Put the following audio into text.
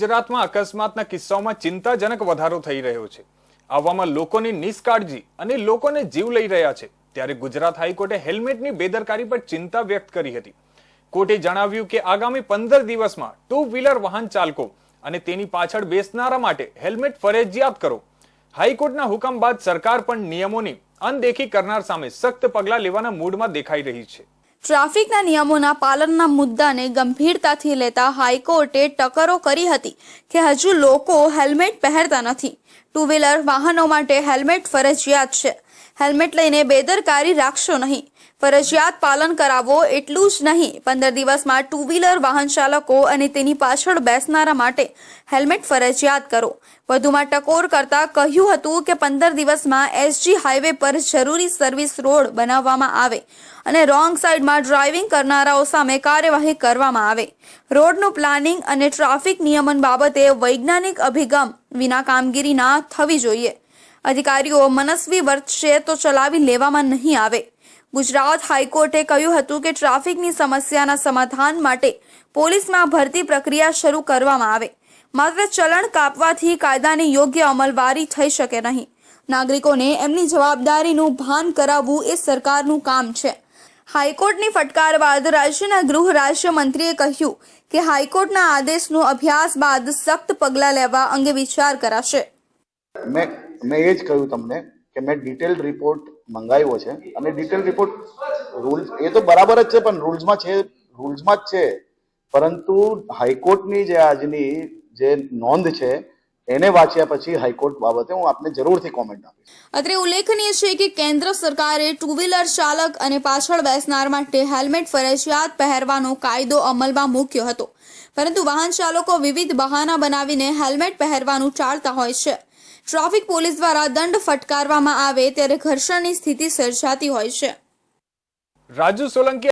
ગુજરાતમાં અકસ્માતના કિસ્સાઓમાં ચિંતાજનક વધારો થઈ રહ્યો છે. આવામાં લોકોની નિષ્કાળજી અને લોકોને જીવ લઈ રહ્યા છે. ત્યારે ગુજરાત હાઈકોર્ટે હેલ્મેટની બેદરકારી પર ચિંતા વ્યક્ત કરી હતી. કોર્ટે જણાવ્યું કે આગામી પંદર દિવસમાં ટુ વ્હીલર વાહન ચાલકો અને તેની પાછળ બેસનારા માટે હેલ્મેટ ફરજિયાત કરો. હાઈકોર્ટના હુકમ બાદ સરકાર પણ નિયમોની અનદેખી કરનાર સામે સખ્ત પગલાં લેવાના મૂડમાં દેખાઈ રહી છે. ટ્રાફિકના નિયમોના પાલનના મુદ્દાને ગંભીરતાથી લેતા હાઈકોર્ટે ટકરો કરી હતી કે હજુ લોકો હેલ્મેટ પહેરતા નથી. ટુ વ્હીલર વાહનો માટે હેલ્મેટ ફરજિયાત છે. હેલ્મેટ લઈને બેદરકારી રાખશો નહીં. ફરજિયાત પાલન કરાવો એટલું જ નહીં. પંદર દિવસમાં ટુ વ્હીલર વાહન ચાલકો અને તેની પાછળ બેસનારા માટે હેલ્મેટ ફરજિયાત કરો. વધુમાં ટકોર કરતા કહ્યું હતું કે પંદર દિવસમાં એસજી હાઈવે પર જરૂરી સર્વિસ રોડ બનાવવામાં આવે અને રોંગ સાઈડમાં ડ્રાઇવિંગ કરનારાઓ સામે કાર્યવાહી કરવામાં આવે. રોડનું પ્લાનિંગ અને ટ્રાફિક નિયમન બાબતે વૈજ્ઞાનિક અભિગમ વિના કામગીરી ના થવી જોઈએ. અધિકારીઓ મનસ્વી વર્તશે તો ચલાવી લેવામાં નહીં આવે. ગુજરાત હાઈકોર્ટે કહ્યું હતું કે ટ્રાફિકની સમસ્યાના સમાધાન માટે પોલીસમાં ભરતી પ્રક્રિયા શરૂ કરવામાં આવે. માત્ર ચલણ કાપવાથી કાયદાની યોગ્ય અમલવારી થઈ શકે નહીં. નાગરિકોને એમની જવાબદારીનું ભાન કરાવવું એ સરકારનું કામ છે. હાઈકોર્ટની ફટકાર બાદ રાજ્યના ગૃહ રાજ્યમંત્રીએ કહ્યું કે હાઈકોર્ટના આદેશનો અભ્યાસ બાદ સખ્ત પગલાં લેવા અંગે વિચાર કરાશે. મેં મેં એ જ કહ્યું તમને. કે મેં ડિટેલ રિપોર્ટ મંગાવ્યો છે. અને ડિટેલ રિપોર્ટ રૂલ્સ એ તો બરાબર જ છે, પણ રૂલ્સમાં છે રૂલ્સમાં જ છે. પરંતુ હાઈકોર્ટની જે આજની જે નોંધ છે, એને વાંચ્યા પછી હાઈકોર્ટ બાબતે હું આપને જરૂરથી કોમેન્ટ આપીશ. અત્રે ઉલ્લેખનીય છે કે કેન્દ્ર સરકારે ટુ વ્હીલર ચાલક અને પાછળ બેસનાર માટે હેલ્મેટ ફરજિયાત પહેરવાનો કાયદો અમલમાં મૂક્યો હતો. પરંતુ વાહન ચાલકો વિવિધ બહાના બનાવીને હેલ્મેટ પહેરવાનું ટાળતા હોય છે. ટ્રાફિક પોલીસ દ્વારા દંડ ફટકારવામાં આવે ત્યારે ઘર્ષણની સ્થિતિ સર્જાતી હોય છે. રાજુ સોલંકી